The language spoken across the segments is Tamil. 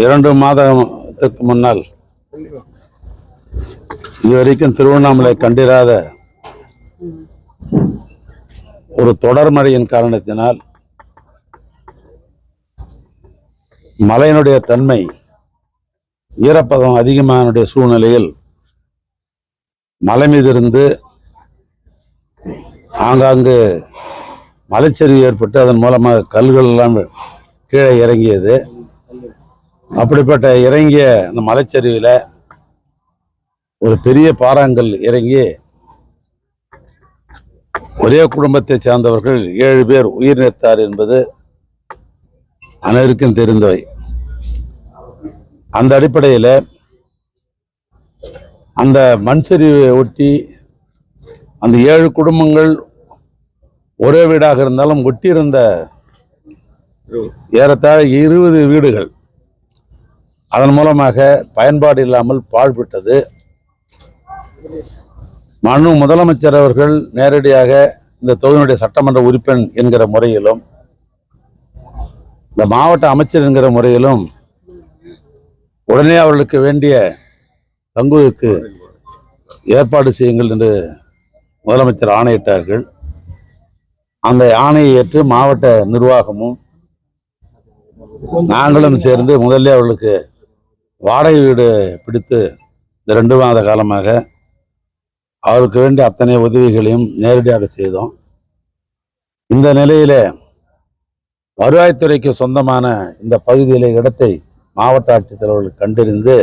இரண்டு மாதத்துக்கு முன்னால் இதுவரைக்கும் திருவண்ணாமலை கண்டிராத ஒரு தொடர் மழையின் காரணத்தினால் மலையினுடைய தன்மை ஈரப்பதம் அதிகமான சூழ்நிலையில் மலை மீது இருந்து ஆங்காங்கு மலைச்சரிவு ஏற்பட்டு அதன் மூலமாக கல்கள் எல்லாம் கீழே இறங்கியது. அப்படிப்பட்ட இறங்கிய அந்த மலைச்சரிவில் ஒரு பெரிய பாறாங்கல் இறங்கி ஒரே குடும்பத்தை சேர்ந்தவர்கள் ஏழு பேர் உயிர் நீத்தார் என்பது அனைவருக்கும் தெரிந்தவை. அந்த அடிப்படையில் அந்த மண் சரிவை ஒட்டி அந்த ஏழு குடும்பங்கள் ஒரே வீடாக இருந்தாலும் ஒட்டியிருந்த ஏறத்தாழ இருபது வீடுகள் அதன் மூலமாக பயன்பாடு இல்லாமல் பாழ்பட்டது. மனு முதலமைச்சர் அவர்கள் நேரடியாக இந்த தொகுதியினுடைய சட்டமன்ற உறுப்பினர் என்கிற முறையிலும் இந்த மாவட்ட அமைச்சர் என்கிற முறையிலும் உடனே அவர்களுக்கு வேண்டிய தங்குவதற்கு ஏற்பாடு செய்யுங்கள் என்று முதலமைச்சர் ஆணையிட்டார்கள். அந்த ஆணையை ஏற்று மாவட்ட நிர்வாகமும் நாங்களும் சேர்ந்து முதல்ல அவர்களுக்கு வாடகை வீடு பிடித்து இந்த ரெண்டு மாத காலமாக அவருக்கு வேண்டிய அத்தனை உதவிகளையும் நேரடியாக செய்தோம். இந்த நிலையில வருவாய்த்துறைக்கு சொந்தமான இந்த பகுதியில இடத்தை மாவட்ட ஆட்சித்தலைவர்கள் கண்டறிந்து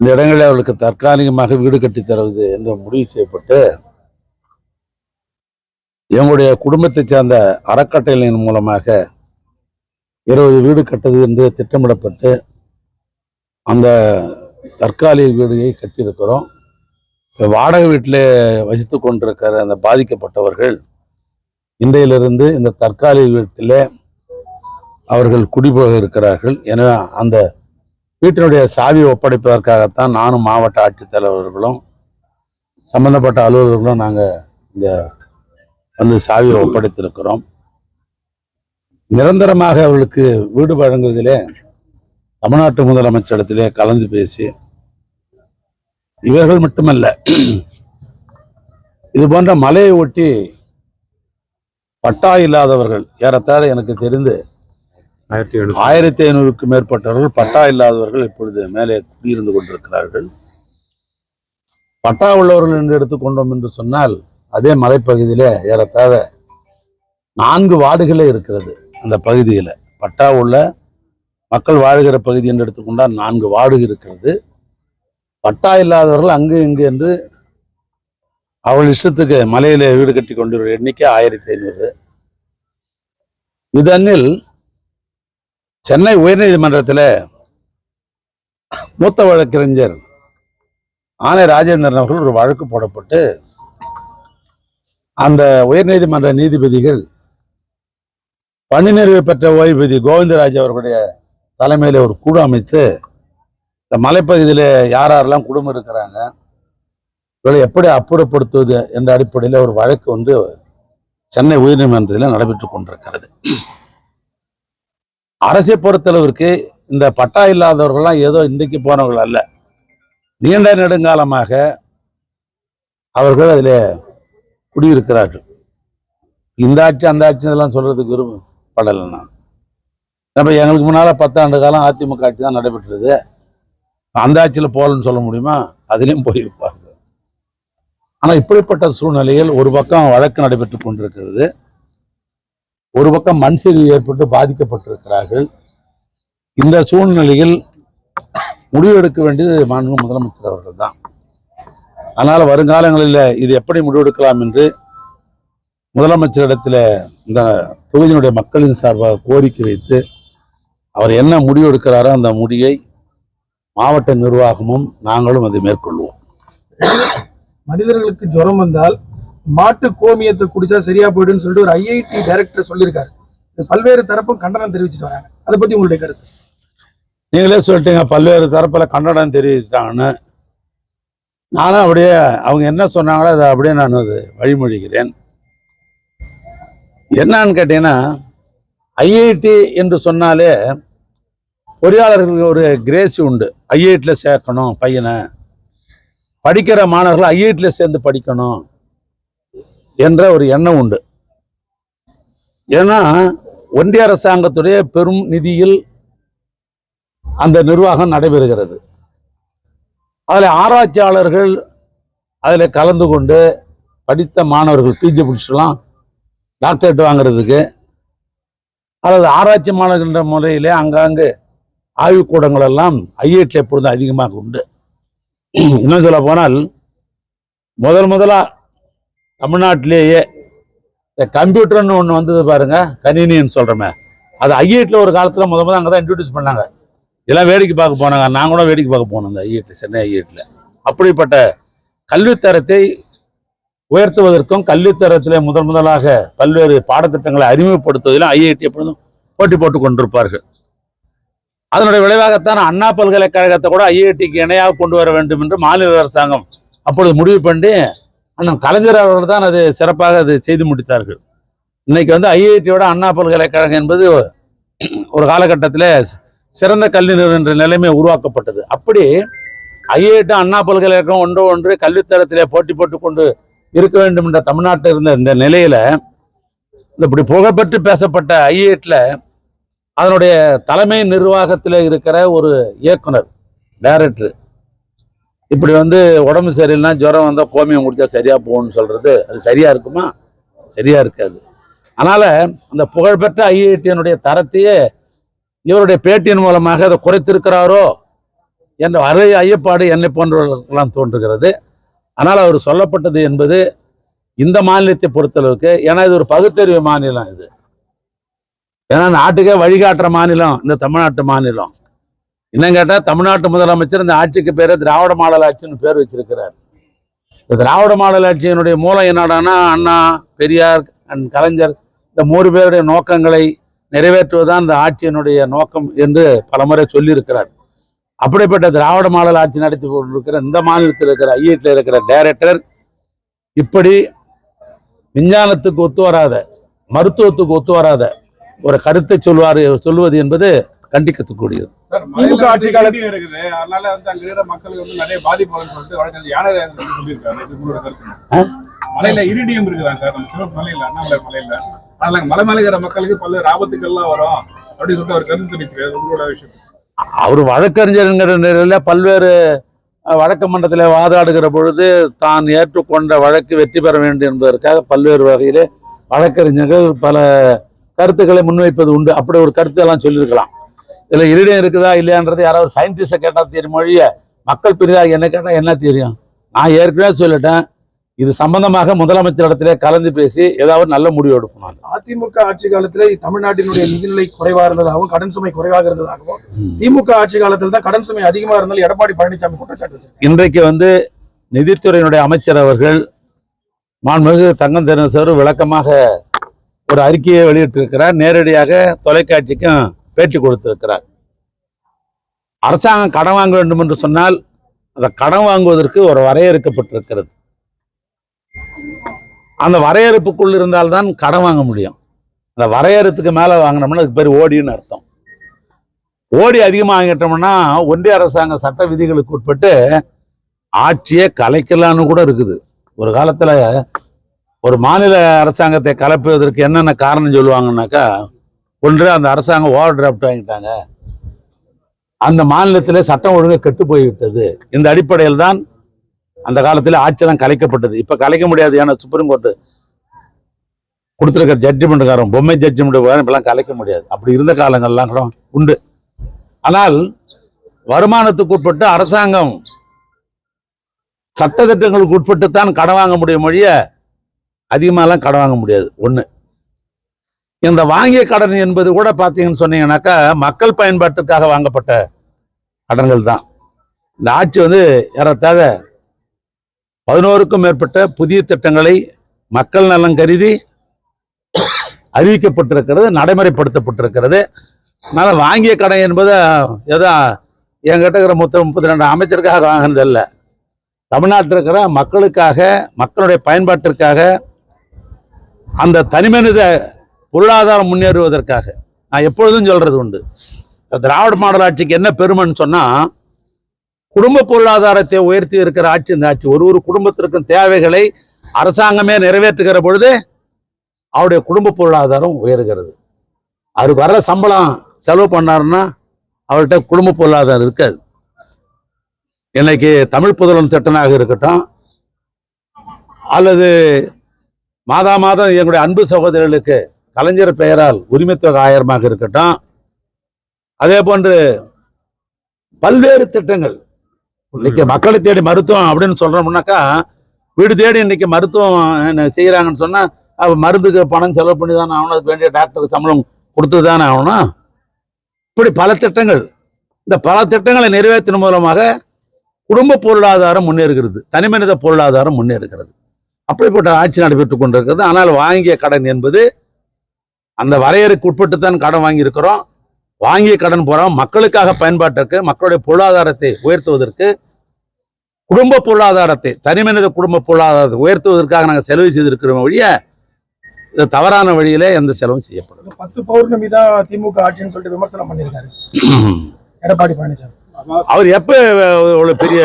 இந்த இடங்களில் அவர்களுக்கு தற்காலிகமாக வீடு கட்டி தருவது என்று முடிவு செய்யப்பட்டு எங்களுடைய குடும்பத்தைச் சேர்ந்த அறக்கட்டளையின் மூலமாக இருபது வீடு கட்டது என்று திட்டமிடப்பட்டு அந்த தற்காலிக வீடுகளை கட்டியிருக்கிறோம். வாடகை வீட்டில் வசித்து கொண்டிருக்கிற அந்த பாதிக்கப்பட்டவர்கள் இன்றையிலிருந்து இந்த தற்காலிக வீட்டில் அவர்கள் குடிபோக இருக்கிறார்கள். எனவே அந்த வீட்டினுடைய சாவி ஒப்படைப்பதற்காகத்தான் நானும் மாவட்ட ஆட்சித்தலைவர்களும் சம்பந்தப்பட்ட அலுவலர்களும் நாங்கள் இந்த வந்து சாவியை ஒப்படைத்திருக்கிறோம். நிரந்தரமாக அவர்களுக்கு வீடு வழங்குவதிலே தமிழ்நாட்டு முதலமைச்சரிடத்திலே கலந்து பேசி இவர்கள் மட்டுமல்ல இது போன்ற மலையை ஒட்டி பட்டா இல்லாதவர்கள் ஏறத்தாழ எனக்கு தெரிந்து ஆயிரத்தி ஐநூறுக்கும் மேற்பட்டவர்கள் பட்டா இல்லாதவர்கள் இப்பொழுது மேலே குடியிருந்து கொண்டிருக்கிறார்கள். பட்டா உள்ளவர்கள் என்று எடுத்துக்கொண்டோம் என்று சொன்னால் அதே மலைப்பகுதியில ஏறத்தாழ நான்கு வார்டுகளே இருக்கிறது. அந்த பகுதியில் பட்டா உள்ள மக்கள் வாழ்கிற பகுதி என்று எடுத்துக்கொண்டால் நான்கு வார்டு இருக்கிறது. பட்டா இல்லாதவர்கள் அங்கு இங்கு என்று அவள் இஷ்டத்துக்கு மலையில் வீடு கட்டி கொண்டிருக்கிற எண்ணிக்கை ஆயிரத்தி ஐநூறு. இதனில் சென்னை உயர்நீதிமன்றத்தில் மூத்த வழக்கறிஞர் ஆனை ராஜேந்திரன் அவர்கள் ஒரு வழக்கு போடப்பட்டு அந்த உயர்நீதிமன்ற நீதிபதிகள் பணி நிறைவு பெற்ற ஓய்வூதி கோவிந்தராஜ் அவர்களுடைய தலைமையில ஒரு குழு அமைத்து இந்த மலைப்பகுதியில் யார் யாரெல்லாம் குடும்பம் இருக்கிறாங்க இவர்களை எப்படி அப்புறப்படுத்துவது என்ற அடிப்படையில் ஒரு வழக்கு வந்து சென்னை உயர்நீதிமன்றத்தில் நடைபெற்று கொண்டிருக்கிறது. அரசை பொறுத்தளவிற்கு இந்த பட்டா இல்லாதவர்கள்லாம் ஏதோ இன்றைக்கு போனவர்கள் அல்ல. நீண்ட நெடுங்காலமாக அவர்கள் அதில் குடியிருக்கிறார்கள். இந்த ஆட்சி அந்த ஆட்சி இதெல்லாம் சொல்றதுக்கு விரும்பப்படலை நான். நம்ம எங்களுக்கு முன்னால் பத்தாண்டு காலம் அதிமுக ஆட்சி தான் நடைபெற்றது. அந்த ஆட்சியில் போகலன்னு சொல்ல முடியுமா? அதிலையும் போயிருப்பாங்க. ஆனால் இப்படிப்பட்ட சூழ்நிலையில் ஒரு பக்கம் வழக்கு நடைபெற்று கொண்டிருக்கிறது. ஒரு பக்கம் மண் சரிவு ஏற்பட்டு பாதிக்கப்பட்டிருக்கிறார்கள். இந்த சூழ்நிலையில் முடிவெடுக்க வேண்டியது மாண்பு முதலமைச்சர் அவர்கள் தான். அதனால் வருங்காலங்களில் இது எப்படி முடிவெடுக்கலாம் என்று முதலமைச்சரிடத்தில் இந்த தொகுதியினுடைய மக்களின் சார்பாக கோரிக்கை வைத்து அவர் என்ன முடிவு எடுக்கிறாரோ அந்த முடிவை மாவட்ட நிர்வாகமும் நாங்களும் அதை மேற்கொள்வோம். மனிதர்களுக்கு ஜுரம் வந்தால் மாட்டு கோமியத்தை குடிச்சா சரியா போயிடும்னு சொல்லிட்டு ஒரு ஐஐடி டைரக்டர் சொல்லியிருக்காரு. பல்வேறு தரப்பும் கண்டனம் தெரிவிச்சிட்டு வராங்க. அதை பத்தி உங்களுடைய கருத்து? நீங்களே சொல்லிட்டீங்க பல்வேறு தரப்பில் கண்டனம் தெரிவிச்சிட்டாங்கன்னு. நானும் அப்படியே அவங்க என்ன சொன்னாங்களோ அதை அப்படியே நான் அது வழிமொழிகிறேன். என்னன்னு கேட்டீங்கன்னா ஐஐடி என்று சொன்னாலே பொறியாளர்களுக்கு ஒரு கிரேசி உண்டு. ஐஐடியில் சேர்க்கணும் பையனை. படிக்கிற மாணவர்கள் ஐஐடியில் சேர்ந்து படிக்கணும் என்ற ஒரு எண்ணம் உண்டு. ஏன்னா ஒன்றிய அரசாங்கத்துடைய பெரும் நிதியில் அந்த நிர்வாகம் நடைபெறுகிறது. அதில் ஆராய்ச்சியாளர்கள் அதில் கலந்து கொண்டு படித்த மாணவர்கள் பிஜி பிடிச்சலாம் டாக்டரேட் வாங்குறதுக்கு அல்லது ஆராய்ச்சி மாணவர்கள் முறையிலே அங்காங்கு ஆய்வுக்கூடங்கள் எல்லாம் ஐஐடி எப்பொழுது அதிகமாக உண்டு. இன்னும் சொல்ல போனால் முதல் முதலாக தமிழ்நாட்டிலேயே இந்த கம்ப்யூட்டர்னு ஒன்று வந்தது பாருங்க கணினின்னு சொல்கிறோமே அது ஐஐடியில் ஒரு காலத்தில் முத முதல் அங்கே தான் இன்ட்ரடியூஸ் பண்ணாங்க. இதெல்லாம் வேடிக்கை பார்க்க போனாங்க. நான் கூட வேடிக்கை பார்க்க போனோம் இந்த ஐஐடி சென்னை ஐஐடியில் அப்படிப்பட்ட கல்வித்தரத்தை உயர்த்துவதற்கும் கல்வித்தரத்திலே முதன் முதலாக பல்வேறு பாடத்திட்டங்களை அறிமுகப்படுத்துவதிலும் ஐஐடி எப்பொழுதும் போட்டி போட்டுக் கொண்டிருப்பார்கள். அதனுடைய விளைவாகத்தான் அண்ணா பல்கலைக்கழகத்தை கூட ஐஐடிக்கு இணையாக கொண்டு வர வேண்டும் என்று மாநில அரசாங்கம் அப்பொழுது முடிவு பண்ணி அண்ணன் கலைஞர் அவர்கள் தான் அது சிறப்பாக அது செய்து முடித்தார்கள். இன்னைக்கு வந்து ஐஐடியோட அண்ணா பல்கலைக்கழகம் என்பது ஒரு காலகட்டத்தில் சிறந்த கல்வி நிறுவன என்ற நிலைமை உருவாக்கப்பட்டது. அப்படி ஐஐடி அண்ணா பல்கலைக்கழகம் ஒன்று ஒன்று கல்வித்தரத்திலே போட்டி போட்டு கொண்டு இருக்க வேண்டும் என்ற தமிழ்நாட்டில் இருந்த இந்த நிலையில இப்படி புகழ்பெற்று பேசப்பட்ட ஐஏட்டில் அதனுடைய தலைமை நிர்வாகத்தில் இருக்கிற ஒரு இயக்குனர் டைரக்டர் இப்படி வந்து உடம்பு சரியில்லைனா ஜுரம் வந்தால் கோமியம் குடித்தா சரியாக போகும்னு சொல்கிறது அது சரியாக இருக்குமா? சரியாக இருக்காது. அதனால் அந்த புகழ்பெற்ற ஐஐடியனுடைய தரத்தையே இவருடைய பேட்டியின் மூலமாக அதை குறைத்திருக்கிறாரோ என்ற அரை ஐயப்பாடு என்னை போன்றவர்களுக்கெல்லாம் தோன்றுகிறது. ஆனால் அவர் சொல்லப்பட்டது என்பது இந்த மாநிலத்தை பொறுத்தளவுக்கு ஏன்னா இது ஒரு பகுத்தறிவு மாநிலம் இது. ஏன்னா நாட்டுக்கே வழிகாட்டுற மாநிலம் இந்த தமிழ்நாட்டு மாநிலம். இன்னும் கேட்டால் தமிழ்நாட்டு முதலமைச்சர் இந்த ஆட்சிக்கு பேர் திராவிட மாடல் ஆட்சின்னு பேர் வச்சிருக்கிறார். இந்த திராவிட மாடல் ஆட்சியினுடைய மூலம் என்னடானா அண்ணா பெரியார் அண்ட் கலைஞர் இந்த மூன்று பேருடைய நோக்கங்களை நிறைவேற்றுவதுதான் இந்த ஆட்சியினுடைய நோக்கம் என்று பலமுறை சொல்லியிருக்கிறார். அப்படிப்பட்ட திராவிட மாடல் ஆட்சி நடத்தி கொண்டிருக்கிற இந்த மாநிலத்தில் இருக்கிற ஐஐடியில் இருக்கிற டைரக்டர் இப்படி விஞ்ஞானத்துக்கு ஒத்து வராத மருத்துவத்துக்கு ஒத்து வராத ஒரு கருத்தை சொல்வார் சொல்லுவது என்பது கண்டிக்கக்கூடியது சார், திமுக ஆட்சி ஆட்சி காலத்தில் இருக்குது. அதனால வந்து அங்க இருக்கிற மக்களுக்கு வந்து நிறைய பாதிப்பு சொல்லிட்டு யானை சொல்லியிருக்காரு? மலையில இரிடியம் இருக்குதா சார்? நம்ம சிவப்பு மலையில அண்ணாமலை மலையில அதனால மலை மேல இருக்கிற மக்களுக்கு பல்வேறு ஆபத்துக்கள்லாம் வரும் அப்படின்னு சொல்லிட்டு அவர் கருத்து தெரிவிச்சிருக்காரு. உங்களோட விஷயம் அவர் வழக்கறிஞருங்கிற நிலையில் பல்வேறு வழக்கு மன்றத்தில் வாதாடுகிற பொழுது தான் ஏற்றுக்கொண்ட வழக்கு வெற்றி பெற வேண்டும் என்பதற்காக பல்வேறு வகையிலே வழக்கறிஞர்கள் பல கருத்துக்களை முன்வைப்பது உண்டு. அப்படி ஒரு கருத்து எல்லாம் சொல்லியிருக்கலாம். இதில் இருடம் இருக்குதா இல்லையான்றது யாராவது சயின்டிஸ்டை கேட்டால் தெரியும் மொழிய மக்கள் பெரிதாக என்ன கேட்டால் என்ன தெரியும்? நான் ஏற்கனவே சொல்லிட்டேன். இது சம்பந்தமாக முதலமைச்சரிடத்திலே கலந்து பேசி ஏதாவது நல்ல முடிவு எடுக்கணும். அதிமுக ஆட்சி காலத்துல தமிழ்நாட்டினுடைய நிதிநிலை குறைவா இருந்ததாகவும் கடன் சுமை குறைவாக இருந்ததாகவும். திமுக ஆட்சி காலத்தில் தான் கடன் சுமை அதிகமா இருந்தாலும் எடப்பாடி பழனிசாமி குற்றச்சாட்டு. இன்றைக்கு வந்து நிதித்துறையினுடைய அமைச்சர் அவர்கள் மாண்புமிகு தங்கம் தென்னசர் விளக்கமாக ஒரு அறிக்கையை வெளியிட்டிருக்கிறார் நேரடியாக தொலைக்காட்சிக்கும் பேட்டி கொடுத்திருக்கிறார் அரசாங்கம் கடன் வாங்க வேண்டும் என்று சொன்னால் அந்த கடன் வாங்குவதற்கு ஒரு வரையறுக்கப்பட்டிருக்கிறது அந்த வரையறுப்புக்குள் இருந்தால்தான் கடன் வாங்க முடியும். அந்த வரையறுத்துக்கு மேலே வாங்கினோம்னா அதுக்கு பேர் ஓடின்னு அர்த்தம். ஓடி அதிகமாக வாங்கிட்டோம்னா ஒன்றிய அரசாங்க சட்ட விதிகளுக்கு உட்பட்டு ஆட்சியை கலைக்கலான்னு கூட இருக்குது. ஒரு காலத்தில் ஒரு மாநில அரசாங்கத்தை கலைப்பதற்கு என்னென்ன காரணம் சொல்லுவாங்கன்னாக்கா ஒன்று அந்த அரசாங்கம் ஓவர் டிராஃப்ட் வாங்கிட்டாங்க. அந்த மாநிலத்திலே சட்டம் ஒழுங்கு கெட்டு போய்விட்டது. இந்த அடிப்படையில் தான் அந்த காலத்தில் ஆட்சியெல்லாம் கலைக்கப்பட்டது. இப்ப கலைக்க முடியாது. ஏன்னா சுப்ரீம் கோர்ட்டு கொடுத்துருக்க ஜட்ஜ்மெண்ட்டுக்காரன் பொம்மை ஜட்ஜ்மெண்ட் இப்பெல்லாம் கலைக்க முடியாது. அப்படி இருந்த காலங்கள்லாம் கூட உண்டு. ஆனால் வருமானத்துக்கு உட்பட்டு அரசாங்கம் சட்ட திட்டங்களுக்கு உட்பட்டு தான் கடன் வாங்க முடியும் மொழிய அதிகமாலாம் கடன் வாங்க முடியாது. ஒன்று இந்த வாங்கிய கடன் என்பது கூட பார்த்தீங்கன்னு சொன்னீங்கன்னாக்கா மக்கள் பயன்பாட்டுக்காக வாங்கப்பட்ட கடன்கள் தான். இந்த ஆட்சி வந்து ஏறத்தாழ பதினோருக்கும் மேற்பட்ட புதிய திட்டங்களை மக்கள் நலன் கருதி அறிவிக்கப்பட்டிருக்கிறது நடைமுறைப்படுத்தப்பட்டிருக்கிறது. அதனால் வாங்கிய கடன் என்பது ஏதோ என்கிட்ட இருக்கிற மொத்தம் முப்பத்தி ரெண்டு அமைச்சருக்காக வாங்கினது இல்லை தமிழ்நாட்டில் இருக்கிற மக்களுக்காக மக்களுடைய பயன்பாட்டிற்காக அந்த தனிமனித பொருளாதாரம் முன்னேறுவதற்காக. நான் எப்பொழுதும் சொல்கிறது உண்டு. திராவிட மாடல் ஆட்சிக்கு என்ன பெருமைன்னு சொன்னால் குடும்ப பொருளாதாரத்தை உயர்த்தி இருக்கிற ஆட்சி இந்த ஆட்சி. ஒரு ஒரு குடும்பத்திற்கும் தேவைகளை அரசாங்கமே நிறைவேற்றுகிற பொழுது அவருடைய குடும்ப பொருளாதாரம் உயர்கிறது. அவருக்கு வர்ற சம்பளம் செலவு பண்ணாருன்னா அவர்கிட்ட குடும்ப பொருளாதாரம் இருக்காது. இன்னைக்கு தமிழ் புதலன் திட்டனாக இருக்கட்டும் அல்லது மாதா மாதம் எங்களுடைய அன்பு சகோதரர்களுக்கு கலைஞர் பெயரால் உரிமைத்தொகை ஆயிரமாக இருக்கட்டும் அதே போன்று பல்வேறு திட்டங்கள் இன்னைக்கு மக்களை தேடி மருத்துவம் அப்படின்னு சொல்றோம்னாக்கா வீடு தேடி இன்னைக்கு மருத்துவம் என்ன செய்யறாங்கன்னு சொன்னா அவ மருந்துக்கு பணம் செலவு பண்ணி தானே ஆகணும் அதுக்கு வேண்டிய டாக்டருக்கு சம்பளம் கொடுத்து தானே ஆகணும். இப்படி பல திட்டங்கள். இந்த பல திட்டங்களை நிறைவேற்றின மூலமாக குடும்ப பொருளாதாரம் முன்னேறுகிறது. தனிமனித பொருளாதாரம் முன்னேறுகிறது. அப்படிப்பட்ட ஆட்சி நடைபெற்றுக் கொண்டிருக்கிறது. ஆனால் வாங்கிய கடன் என்பது அந்த வரையறைக்கு உட்பட்டு தான் கடன் வாங்கியிருக்கிறோம். வாங்கிய கடன் போறோம் மக்களுக்காக பயன்பாட்டிற்கு மக்களுடைய பொருளாதாரத்தை உயர்த்துவதற்கு குடும்ப பொருளாதாரத்தை தனிமனித குடும்ப பொருளாதாரத்தை உயர்த்துவதற்காக நாங்கள் செலவு செய்திருக்கிறோம் ஒழிய இது தவறான வழியிலே எந்த செலவும் செய்யப்படும் பத்து பௌர்ணமி தான் திமுக ஆட்சின்னு சொல்லிட்டு விமர்சனம் பண்ணியிருக்காரு. எடப்பாடி பழனிசாமி. அவர் எப்ப இவ்வளவு பெரிய.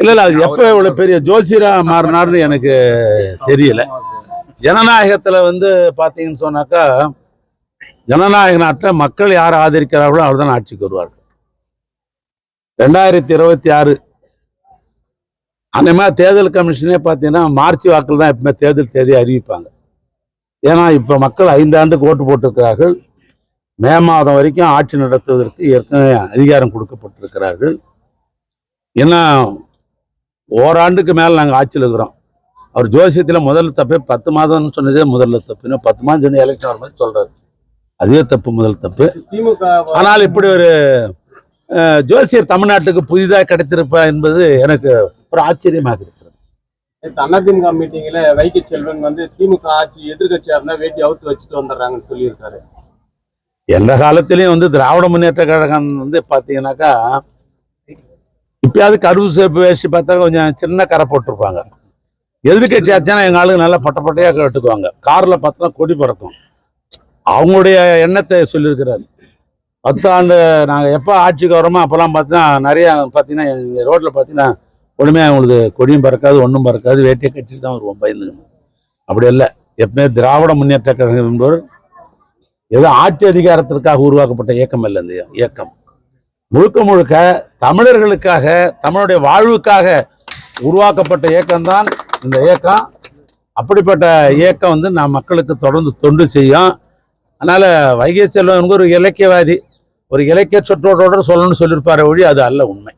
இல்ல இல்ல அது எப்ப இவ்வளவு பெரிய ஜோசியரா மாறினார்னு எனக்கு தெரியல. ஜனநாயகத்துல வந்து பாத்தீங்கன்னு சொன்னாக்கா ஜனநாயக நாட்டில் மக்கள் யார் ஆதரிக்கிறார்களோ அவர் தான் ஆட்சிக்கு வருவார்கள். ரெண்டாயிரத்தி இருபத்தி ஆறு அந்த மாதிரி தேர்தல் கமிஷனே பார்த்தீங்கன்னா மார்ச் வாக்கில் தான் எப்பவுமே தேர்தல் தேதி அறிவிப்பாங்க. ஏன்னா இப்போ மக்கள் ஐந்தாண்டுக்கு ஓட்டு போட்டிருக்கிறார்கள். மே மாதம் வரைக்கும் ஆட்சி நடத்துவதற்கு ஏற்கனவே அதிகாரம் கொடுக்கப்பட்டிருக்கிறார்கள். ஏன்னா ஓராண்டுக்கு மேலே நாங்கள் ஆட்சியில் இருக்கிறோம். அவர் ஜோசியத்தில் முதல் தப்பே பத்து மாதம்னு சொன்னதே முதல்ல தப்பு பத்து மாதம் சொன்ன எலெக்ஷன் வர மாதிரி சொல்றாரு. அதுவே தப்பு முதல் தப்பு. திமுக ஆனால் இப்படி ஒரு ஜோசியர் தமிழ்நாட்டுக்கு புதிதாக கிடைத்திருப்பா என்பது எனக்கு ஒரு ஆச்சரியமாக இருக்கிறது. அதிமுக மீட்டிங்ல வைகை செல்வன் வந்து திமுக ஆட்சி எதிர்கட்சியா இருந்தா வேட்டி அவுத்து வச்சுட்டு வந்துடுறாங்கன்னு சொல்லியிருக்காரு. எந்த காலத்திலையும் வந்து திராவிட முன்னேற்ற கழகம் வந்து பார்த்தீங்கன்னாக்கா இப்பயாவது கருவு சேப்பு வேஷ்டி பார்த்தா கொஞ்சம் சின்ன கரை போட்டிருப்பாங்க. எதிர்கட்சி ஆச்சுன்னா எங்கள் ஆளுங்க நல்லா பட்ட பட்டையாக கட்டுக்குவாங்க. காரில் பார்த்தா கொடி பறக்கும். அவங்களுடைய எண்ணத்தை சொல்லியிருக்கிறாரு. பத்தாண்டு நாங்கள் எப்போ ஆட்சிக்கு வரோமோ அப்போல்லாம் பார்த்தீங்கன்னா நிறையா பார்த்தீங்கன்னா எங்கள் ரோட்டில் பார்த்தீங்கன்னா ஒன்றுமே அவங்களுக்கு கொடியும் பறக்காது ஒன்றும் பறக்காது வேட்டையை கட்டிட்டு தான் வருவோம் பயந்துங்க அப்படி இல்லை. எப்பவுமே திராவிட முன்னேற்ற கழகம் என்பவர் ஏதோ ஆட்சி அதிகாரத்திற்காக உருவாக்கப்பட்ட இயக்கம் அல்ல இந்த இயக்கம். முழுக்க முழுக்க தமிழர்களுக்காக தமிழுடைய வாழ்வுக்காக உருவாக்கப்பட்ட இயக்கம்தான் இந்த இயக்கம். அப்படிப்பட்ட இயக்கம் வந்து நான் மக்களுக்கு தொடர்ந்து தொண்டு செய்யும். அதனால் வைகை செல்வன் ஒரு இலக்கியவாதி ஒரு இலக்கிய சுற்றோட்டோட சொல்லணும்னு சொல்லியிருப்பாரு ஒழி அது அல்ல உண்மை.